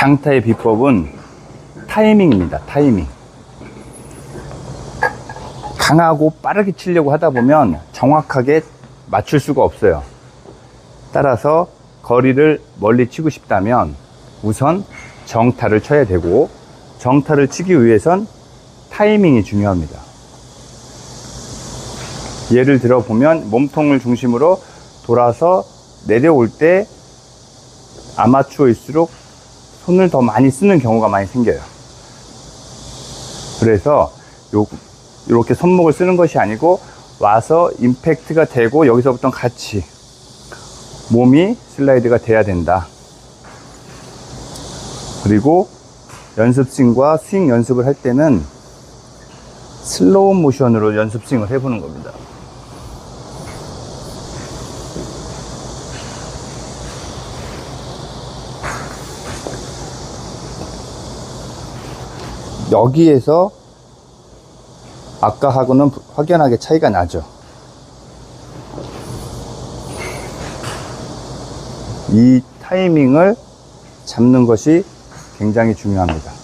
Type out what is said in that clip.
장타의 비법은 타이밍입니다. 타이밍. 강하고 빠르게 치려고 하다 보면 정확하게 맞출 수가 없어요. 따라서 거리를 멀리 치고 싶다면 우선 정타를 쳐야 되고 정타를 치기 위해선 타이밍이 중요합니다. 예를 들어 보면 몸통을 중심으로 돌아서 내려올 때 아마추어일수록 손을 더 많이 쓰는 경우가 많이 생겨요. 그래서 요, 이렇게 손목을 쓰는 것이 아니고 와서 임팩트가 되고 여기서부터 같이 몸이 슬라이드가 돼야 된다. 그리고 연습 스윙과 스윙 연습을 할 때는 슬로우 모션으로 연습 스윙을 해보는 겁니다. 여기에서 아까하고는 확연하게 차이가 나죠. 이 타이밍을 잡는 것이 굉장히 중요합니다.